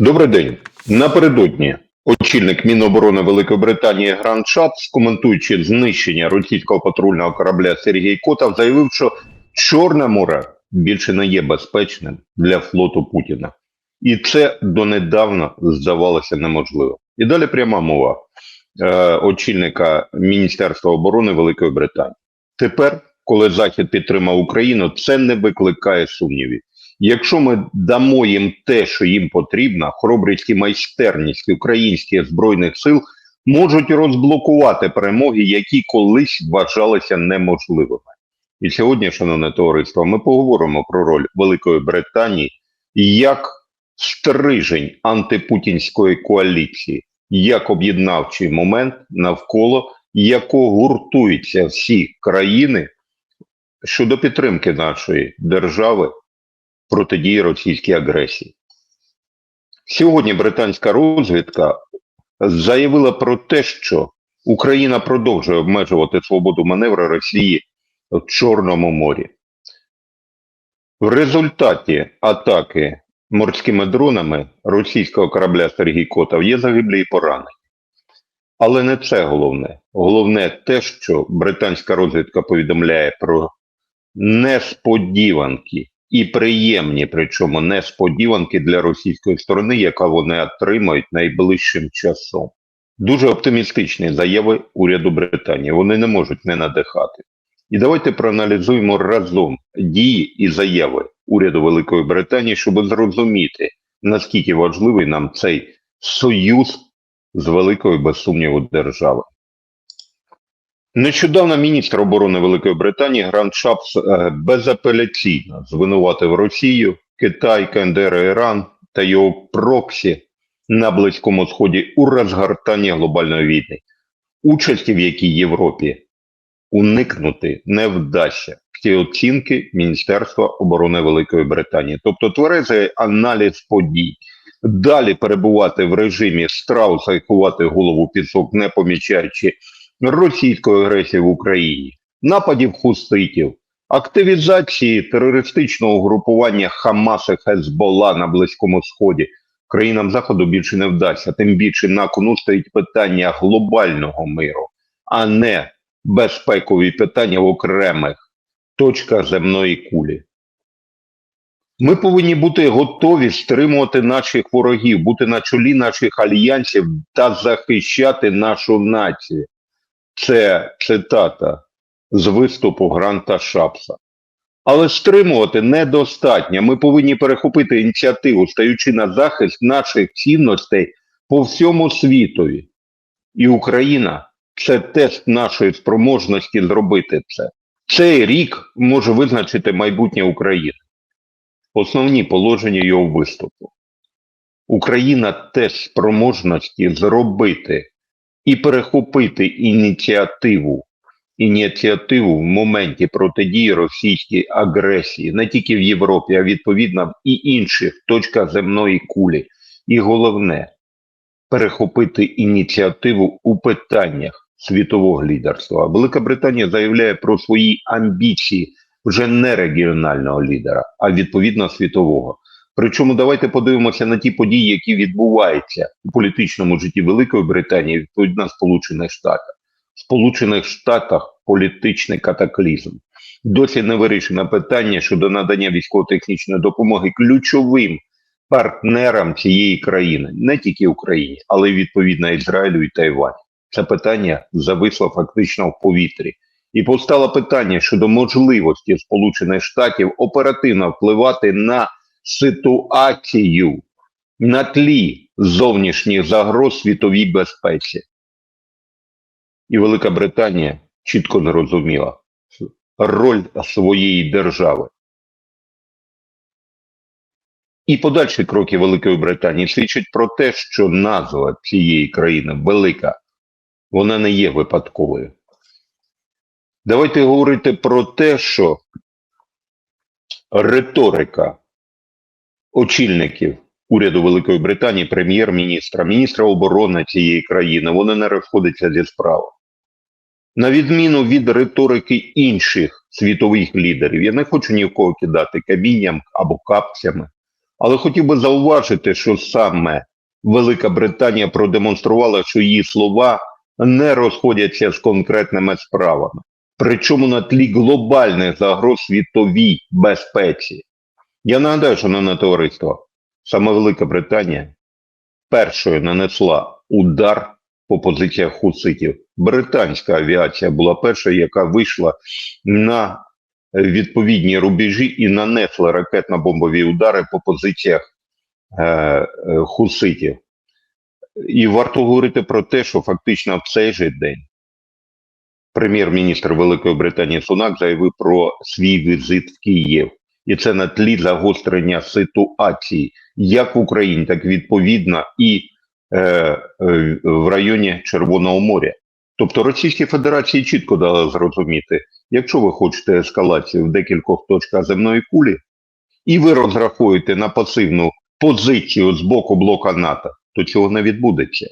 Добрий день. Напередодні очільник Міноборони Великої Британії Грант Шапс, коментуючи знищення російського патрульного корабля Сергій Котов, заявив, що Чорне море більше не є безпечним для флоту Путіна. І це донедавна здавалося неможливо. І далі пряма мова е, очільника Міністерства оборони Великої Британії. Тепер, коли Захід підтримав Україну, це не викликає сумнівів. Якщо ми дамо їм те, що їм потрібно, хоробрість і майстерність українських збройних сил можуть розблокувати перемоги, які колись вважалися неможливими. І сьогодні, шановне товариство, ми поговоримо про роль Великої Британії як стрижень антипутінської коаліції, як об'єднавчий момент, навколо якого гуртуються всі країни щодо підтримки нашої держави протидії російській агресії. Сьогодні британська розвідка заявила про те, що Україна продовжує обмежувати свободу маневру Росії в Чорному морі. В результаті атаки морськими дронами російського корабля Сергій Котов є загиблі і поранені. Але не це головне. Головне те, що британська розвідка повідомляє про несподіванки і приємні, причому несподіванки для російської сторони, яка вони отримають найближчим часом. Дуже оптимістичні заяви уряду Британії. Вони не можуть не надихати. І давайте проаналізуємо разом дії і заяви уряду Великої Британії, щоб зрозуміти, наскільки важливий нам цей союз з великою без сумніву державою. Нещодавно міністр оборони Великої Британії Грант Шапс е, безапеляційно звинуватив Росію, Китай, КНДР, Іран та його проксі на Близькому Сході у розгортанні глобальної війни, участі в якій Європі уникнути не вдасться. Ці оцінки Міністерства оборони Великої Британії, тобто тверезий аналіз подій. Далі перебувати в режимі страуса і ховати голову пісок, не помічаючи російської агресії в Україні, нападів хуститів, активізації терористичного угрупування Хамас і Хезбола на Близькому Сході країнам Заходу більше не вдасться. Тим більше на кону стоїть питання глобального миру, а не безпекові питання в окремих точках земної кулі. Ми повинні бути готові стримувати наших ворогів, бути на чолі наших альянсів та захищати нашу націю. Це цитата з виступу Гранта Шапса. Але стримувати недостатньо. Ми повинні перехопити ініціативу, стаючи на захист наших цінностей по всьому світові. І Україна це тест нашої спроможності зробити це. Цей рік може визначити майбутнє України. Основні положення його виступу. Україна теж спроможності зробити і перехопити ініціативу ініціативу в моменті протидії російській агресії не тільки в Європі, а відповідно і інших точках земної кулі. І головне перехопити ініціативу у питаннях світового лідерства. Велика Британія заявляє про свої амбіції вже не регіонального лідера, а відповідно світового. Причому давайте подивимося на ті події, які відбуваються у політичному житті Великої Британії, відповідно Сполучених Штатах. В Сполучених Штатах політичний катаклізм. Досі не вирішено питання щодо надання військово-технічної допомоги ключовим партнерам цієї країни, не тільки Україні, але й відповідно Ізраїлю і Тайваню. Це питання зависло фактично в повітрі. І постало питання щодо можливості Сполучених Штатів оперативно впливати на ситуацію на тлі зовнішніх загроз світовій безпеці. І Велика Британія чітко зрозуміла роль своєї держави. І подальші кроки Великої Британії свідчать про те, що назва цієї країни велика, вона не є випадковою. Давайте говорити про те, що риторика очільників уряду Великої Британії, прем'єр-міністра, міністра оборони цієї країни, вони не розходяться зі справи. На відміну від риторики інших світових лідерів, я не хочу ні в кого кидати камінням або капцями, Але хотів би зауважити, що саме Велика Британія продемонструвала, що її слова не розходяться з конкретними справами. Причому на тлі глобальних загроз світовій безпеці. Я нагадаю, шановне товариство, саме Велика Британія першою нанесла удар по позиціях хуситів. Британська авіація була першою, яка вийшла на відповідні рубежі і нанесла ракетно-бомбові удари по позиціях е, е, хуситів. І варто говорити про те, що фактично в цей же день прем'єр-міністр Великої Британії Сунак заявив про свій візит в Київ. І це на тлі загострення ситуації як в Україні, так відповідно і е, е, в районі Червоного моря. Тобто Російській Федерації чітко дали зрозуміти, якщо ви хочете ескалацію в декількох точках земної кулі, і ви розраховуєте на пасивну позицію з боку блока НАТО, то цього не відбудеться.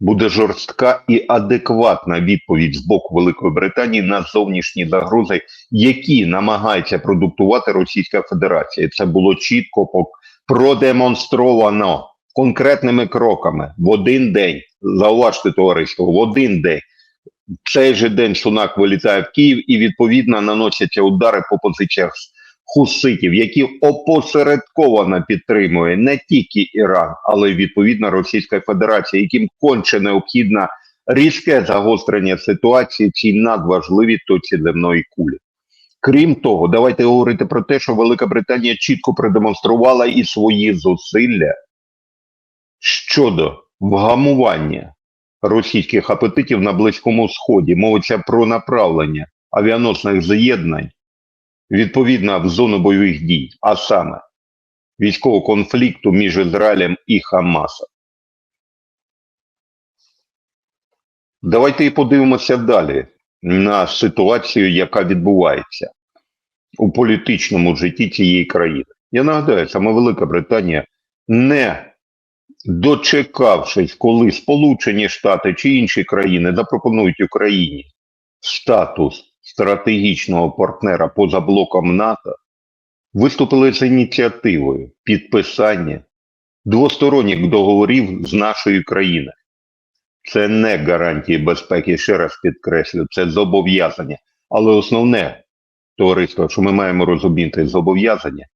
Буде жорстка і адекватна відповідь з боку Великої Британії на зовнішні загрози, які намагається продуктувати Російська Федерація. Це було чітко продемонстровано конкретними кроками в один день. Зауважте, товариство, в один день. В цей же день Сунак вилітає в Київ і відповідно наносяться удари по позиціях хуситів, які опосередковано підтримує не тільки Іран, але й відповідно Російська Федерація, яким конче необхідно різке загострення ситуації цій надважливій точці земної кулі. Крім того, давайте говорити про те, що Велика Британія чітко продемонструвала і свої зусилля щодо вгамування російських апетитів на Близькому Сході. Мовиться про направлення авіаносних з'єднань відповідно в зону бойових дій, а саме військового конфлікту між Ізраїлем і Хамасом. Давайте і подивимося далі на ситуацію, яка відбувається у політичному житті цієї країни. Я нагадаю, саме Велика Британія, не дочекавшись, коли Сполучені Штати чи інші країни запропонують Україні статус стратегічного партнера поза блоком НАТО, виступили з ініціативою підписання двосторонніх договорів з нашою країною. Це не гарантії безпеки, ще раз підкреслю, це зобов'язання. Але основне товариство, що ми маємо розуміти, зобов'язання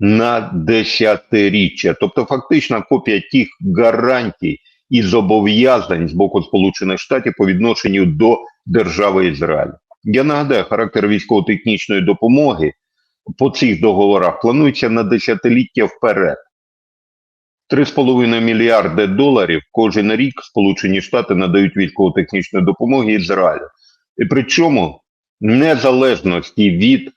на десятиріччя. Тобто, фактично, копія тих гарантій і зобов'язань з боку Сполучених Штатів по відношенню до держави Ізраїль. Я нагадаю, характер військово-технічної допомоги по цих договорах планується на десятиліття вперед. 3,5 мільярди доларів кожен рік Сполучені Штати надають військово-технічної допомоги Ізраїлю. І причому незалежності від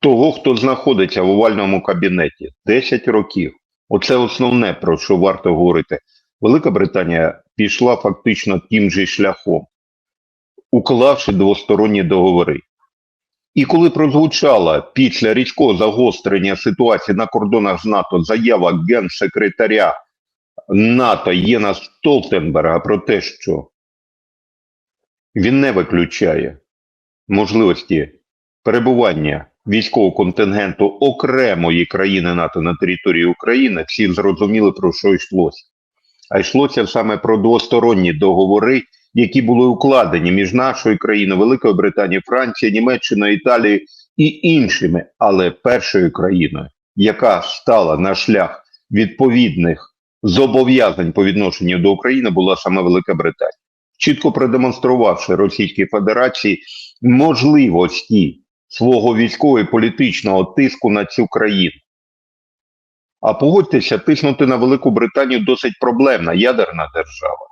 того, хто знаходиться в овальному кабінеті 10 років. Оце основне, про що варто говорити. Велика Британія пішла фактично тим же шляхом, уклавши двосторонні договори. І коли прозвучала після різкого загострення ситуації на кордонах з НАТО заява генсекретаря НАТО Єна Столтенберга про те, що він не виключає можливості перебування військового контингенту окремої країни НАТО на території України, всі зрозуміли про що йшлося. А йшлося саме про двосторонні договори, які були укладені між нашою країною, Великою Британією, Францією, Німеччиною, Італією і іншими, але першою країною, яка стала на шлях відповідних зобов'язань по відношенню до України, була саме Велика Британія, чітко продемонструвавши Російській Федерації можливості свого військового і політичного тиску на цю країну. А погодьтеся, тиснути на Велику Британію досить проблемна ядерна держава.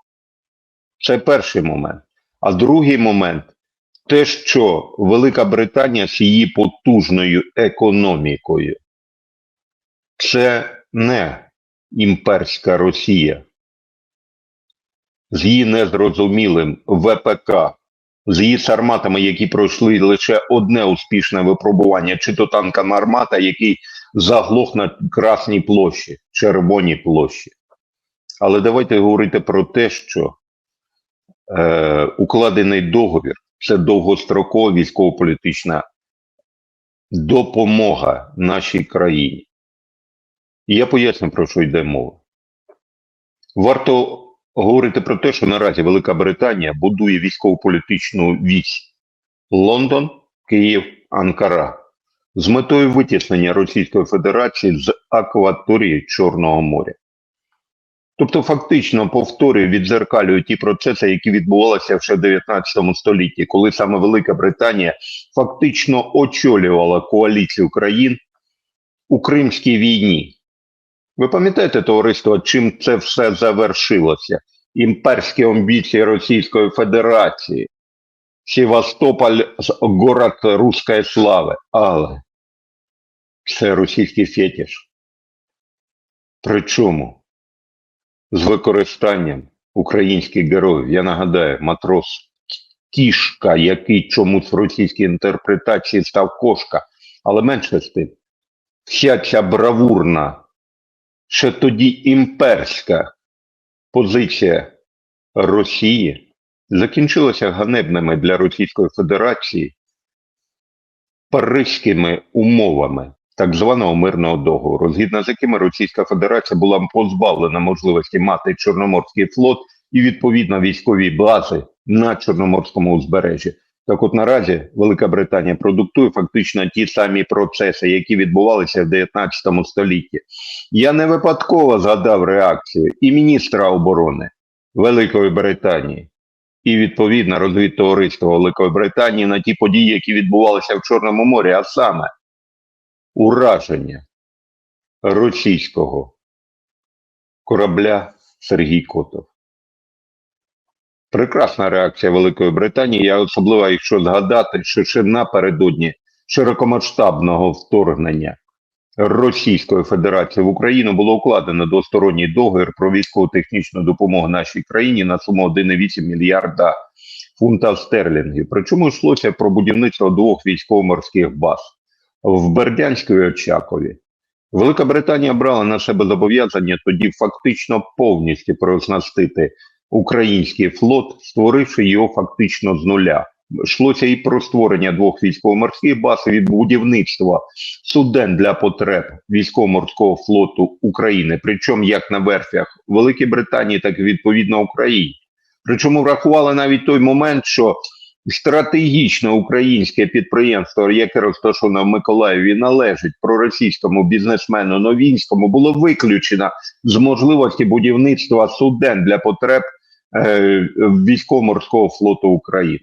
Це перший момент. А другий момент те, що Велика Британія з її потужною економікою, це не імперська Росія з її незрозумілим ВПК, з її сарматами, які пройшли лише одне успішне випробування, чи то танкам армата, який заглох на Красній площі, Червоній площі. Але давайте говорити про те, що е, укладений договір це довгострокова військово-політична допомога нашій країні. І я поясню, про що йде мова. Варто говорити про те, що наразі Велика Британія будує військово-політичну вісь Лондон, Київ, Анкара з метою витіснення Російської Федерації з акваторії Чорного моря. Тобто, фактично повторює, відзеркалює ті процеси, які відбувалися ще в 19 столітті, коли саме Велика Британія фактично очолювала коаліцію країн у Кримській війні. Ви пам'ятаєте, товариство, чим це все завершилося? Імперські амбіції Російської Федерації, Севастополь город руської слави, але це російський фетиш. Причому з використанням українських героїв, я нагадаю, матрос кішка, який чомусь в російській інтерпретації став кошка, але менше з тим, вся ця бравурна, ще тоді імперська позиція Росії закінчилася ганебними для Російської Федерації паризькими умовами так званого мирного договору, згідно з якими Російська Федерація була позбавлена можливості мати Чорноморський флот і відповідно військові бази на Чорноморському узбережжі. Так от наразі Велика Британія продуктує фактично ті самі процеси, які відбувалися в 19 столітті. Я не випадково згадав реакцію і міністра оборони Великої Британії, і відповідно розвідтовариства Великої Британії на ті події, які відбувалися в Чорному морі, а саме ураження російського корабля Сергій Котов. Прекрасна реакція Великої Британії. Я особливо, якщо згадати, що ще напередодні широкомасштабного вторгнення Російської Федерації в Україну було укладено двосторонній договір про військово-технічну допомогу нашій країні на суму 1,8 мільярда фунта стерлінгів. Причому йшлося про будівництво двох військово-морських баз в Бердянську і Очакові. Велика Британія брала на себе зобов'язання тоді фактично повністю прооснастити український флот, створивши його фактично з нуля. Йшлося і про створення двох військово-морських баз від будівництва суден для потреб військово-морського флоту України, причому як на верфях Великій Британії, так і відповідно Україні. Причому врахували навіть той момент, що стратегічне українське підприємство, яке розташоване в Миколаєві, належить проросійському бізнесмену Новінському, було виключено з можливості будівництва суден для потреб е, військово-морського флоту України.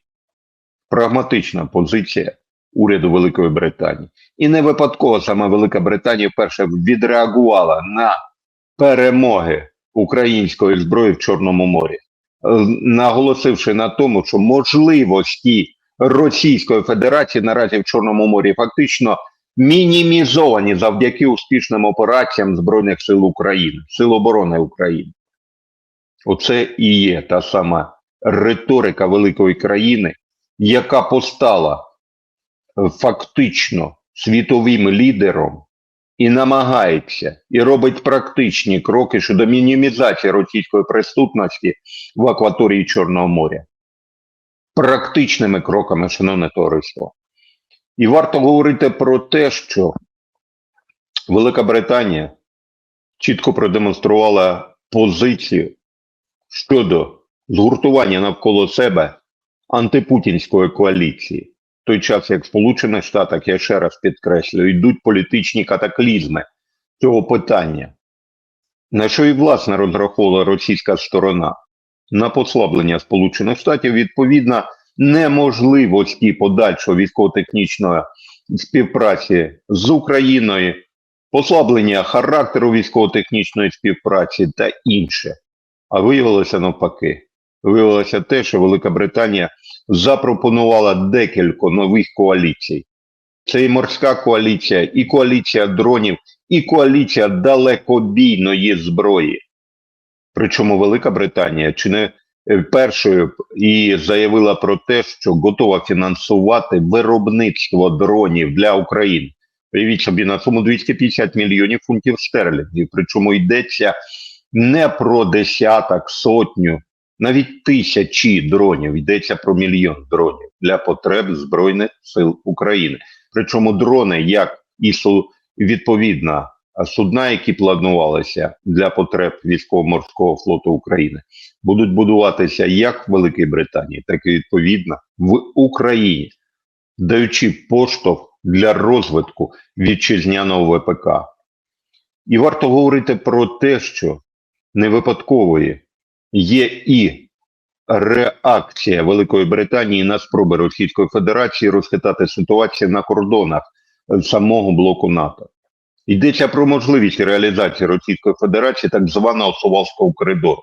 Прагматична позиція уряду Великої Британії. І не випадково саме Велика Британія вперше відреагувала на перемоги української зброї в Чорному морі, наголосивши на тому, що можливості Російської Федерації наразі в Чорному морі фактично мінімізовані завдяки успішним операціям Збройних сил України, Сил оборони України. Оце і є та сама риторика великої країни, яка постала е, фактично світовим лідером і намагається і робить практичні кроки щодо мінімізації російської преступності в акваторії Чорного моря. Практичними кроками, шановне товариство. І варто говорити про те, що Велика Британія чітко продемонструвала позицію щодо згуртування навколо себе антипутінської коаліції. Той час, як в Сполучених Штатах, я ще раз підкреслюю, йдуть політичні катаклізми цього питання. На що і власне розраховувала російська сторона? На послаблення Сполучених Штатів відповідно неможливості подальшої військово-технічної співпраці з Україною, послаблення характеру військово-технічної співпраці та інше. А виявилося навпаки. Виявилося те, що Велика Британія запропонувала декілька нових коаліцій. Це і морська коаліція, і коаліція дронів, і коаліція далекобійної зброї. Причому Велика Британія чи не е, першою і заявила про те, що готова фінансувати виробництво дронів для України. Уявіть собі на суму 250 мільйонів фунтів стерлінгів. Причому йдеться не про десяток, сотню, навіть тисячі дронів. Йдеться про мільйон дронів для потреб Збройних сил України. Причому дрони, як і відповідно а судна, які планувалися для потреб військово-морського флоту України, будуть будуватися як в Великій Британії, так і відповідно в Україні, даючи поштовх для розвитку вітчизняного ВПК. І варто говорити про те, що не випадкової є і реакція Великої Британії на спроби Російської Федерації розхитати ситуацію на кордонах самого блоку НАТО. Йдеться про можливість реалізації Російської Федерації так званого Сувалського коридору,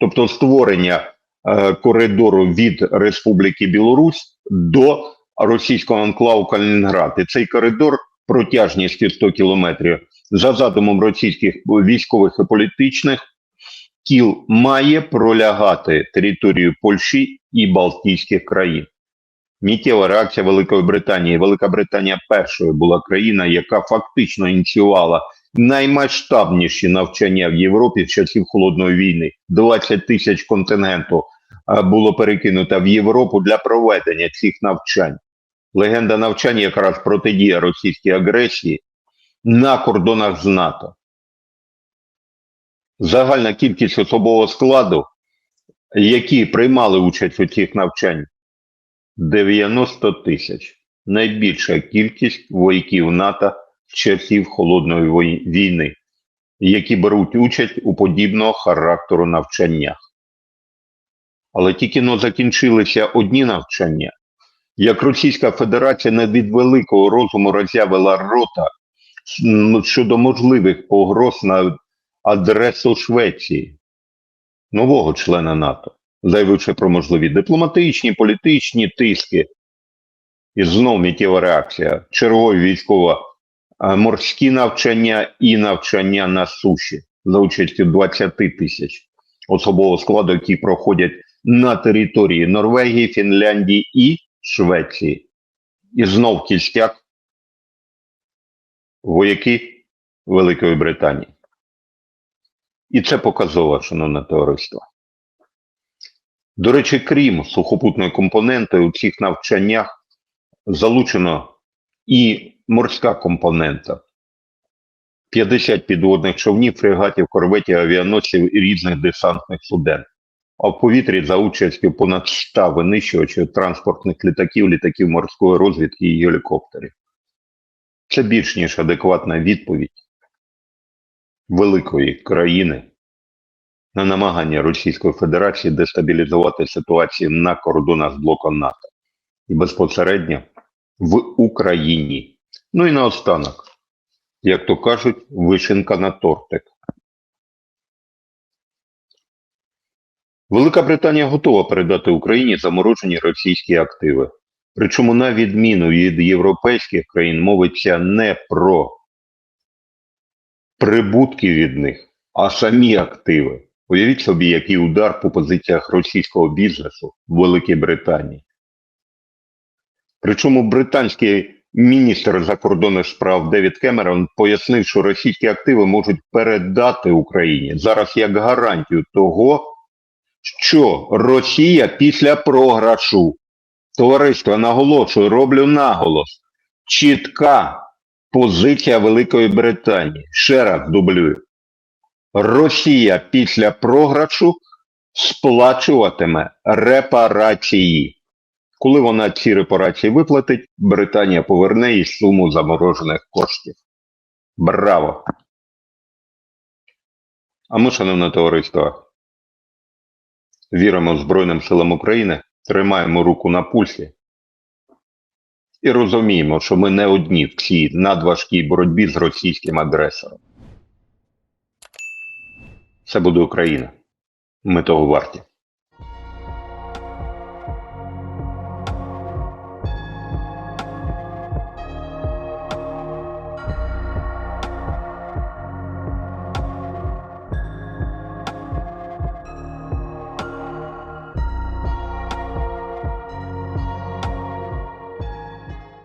тобто створення е, коридору від Республіки Білорусь до російського анклаву Калінінград. І цей коридор протяжністю 100 кілометрів за задумом російських військових і політичних кіл має пролягати територію Польщі і Балтійських країн. Міттєва реакція Великої Британії. Велика Британія першою була країна, яка фактично ініціювала наймасштабніші навчання в Європі з часів холодної війни. 20 тисяч контингенту було перекинуто в Європу для проведення цих навчань. Легенда навчань якраз протидія російській агресії на кордонах з НАТО. Загальна кількість особового складу, які приймали участь у цих навчаннях, 90 тисяч. Найбільша кількість вояків НАТО з часів холодної війни, які беруть участь у подібного характеру навчаннях. Але тільки но закінчилися одні навчання, як Російська Федерація не від великого розуму роззявила рота щодо можливих погроз на адресу Швеції, нового члена НАТО, заявивши про можливі дипломатичні, політичні тиски. І знов миттєва реакція. Чергові військово-морські навчання і навчання на суші за участю 20 тисяч особового складу, які проходять на території Норвегії, Фінляндії і Швеції. І знов кістяк вояки Великої Британії. І це показово, шановне товариство. До речі, крім сухопутної компоненти, у цих навчаннях залучено і морська компонента. 50 підводних човнів, фрегатів, корветів, авіаносців і різних десантних суден. А в повітрі за участю понад 100 винищувачів транспортних літаків, літаків морської розвідки і гелікоптерів. Це більш ніж адекватна відповідь великої країни на намагання Російської Федерації дестабілізувати ситуацію на кордонах з блоком НАТО і безпосередньо в Україні. Ну і наостанок, як то кажуть, вишенка на тортик. Велика Британія готова передати Україні заморожені російські активи. Причому, на відміну від європейських країн, мовиться не про прибутки від них, а самі активи. Уявіть собі, який удар по позиціях російського бізнесу в Великій Британії. Причому британський міністр закордонних справ Девід Кемерон пояснив, що російські активи можуть передати Україні зараз як гарантію того, що Росія після програшу, товариство наголошую, роблю наголос, чітка позиція Великої Британії. Ще раз дублюю. Росія після програшу сплачуватиме репарації. Коли вона ці репарації виплатить, Британія поверне їй суму заморожених коштів. Браво! А ми, шановне товариство, віримо Збройним силам України, тримаємо руку на пульсі і розуміємо, що ми не одні в цій надважкій боротьбі з російським агресором. Це буде Україна. Ми того варті.